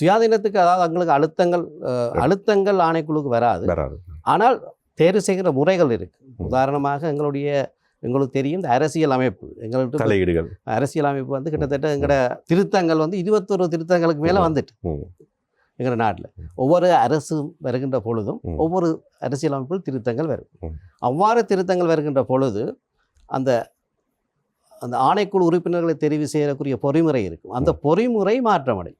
சுயாதீனத்துக்கு அதாவது எங்களுக்கு அழுத்தங்கள் அழுத்தங்கள் ஆணைக்குழுக்கு வராது. ஆனால் தேர்வு செய்கிற முறைகள் இருக்கு. உதாரணமாக எங்களுடைய எங்களுக்கு தெரியும் இந்த அரசியல் அமைப்பு. எங்களுக்கு தலையீடுகள். அரசியல் அமைப்பு வந்து கிட்டத்தட்ட எங்களோட திருத்தங்கள் வந்து இருபத்தொரு திருத்தங்களுக்கு மேலே. வந்துட்டு ம். எங்களோட நாட்டில். ஒவ்வொரு அரசும் வருகின்ற பொழுதும். ஒவ்வொரு அரசியல் அமைப்பில் திருத்தங்கள் வரும். அவ்வாறு திருத்தங்கள் வருகின்ற பொழுது அந்த அந்த ஆணைக்குழு உறுப்பினர்களை தெரிவு செய்யக்கூடிய பொறிமுறை இருக்கும். அந்த பொறிமுறை மாற்றமடை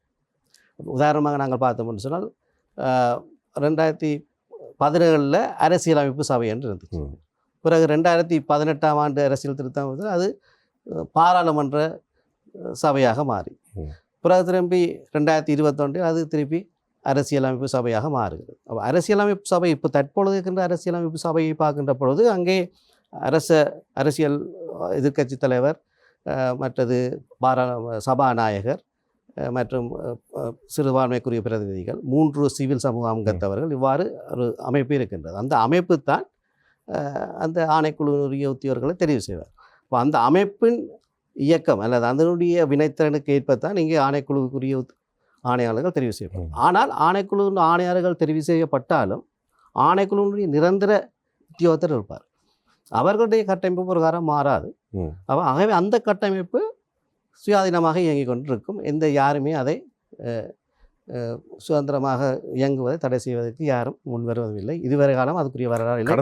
உதாரணமாக நாங்கள் பார்த்தோம்னு சொன்னால் ரெண்டாயிரத்தி பதினேழில் அரசியலமைப்பு சபை என்று இருந்துச்சு. பிறகு ரெண்டாயிரத்தி பதினெட்டாம் ஆண்டு அரசியல் திருத்தம் அது பாராளுமன்ற சபையாக மாறி. பிறகு திரும்பி ரெண்டாயிரத்தி இருபத்தொன்றில் அது திருப்பி அரசியலமைப்பு சபையாக மாறுகிறது அப்போ அரசியலமைப்பு சபை இப்போ தற்பொழுது இருக்கின்ற அரசியலமைப்பு சபையை பார்க்கின்ற பொழுது அங்கே அரச அரசியல் எதிர்க்கட்சி தலைவர் மற்றது பாராள சபாநாயகர் மற்றும் சிறுபான்மைக்குரிய பிரதிநிதிகள் மூன்று சிவில் சமூக அங்கத்தவர்கள் இவ்வாறு ஒரு அமைப்பு இருக்கின்றது. அந்த அமைப்பு தான் அந்த ஆணைக்குழுவினுடைய உத்தியோகர்களை தெரிவு செய்வார். இப்போ அந்த அமைப்பின் இயக்கம் அல்லது அதனுடைய வினைத்திறனுக்கு ஏற்பத்தான் இங்கே ஆணைக்குழுவுக்குரிய ஆணையாளர்கள் தெரிவு செய்யப்படும். ம். ஆனால் ஆணைக்குழு ஆணையாளர்கள் தெரிவு செய்யப்பட்டாலும் ஆணைக்குழுவினுடைய நிரந்தர உத்தியோகத்தர் இருப்பார். அவர்களுடைய கட்டமைப்பு பிரகாரம் மாறாது. ஆகவே அந்த கட்டமைப்பு சுயாதீனமாக இயங்கிக் கொண்டிருக்கும். எந்த யாருமே அதை சுதந்திரமாக இயங்குவதை தடை செய்வதற்கு யாரும் முன்வருவதில்லை. இதுவரை காலம் அதுக்குரிய வரலாறு இல்லை.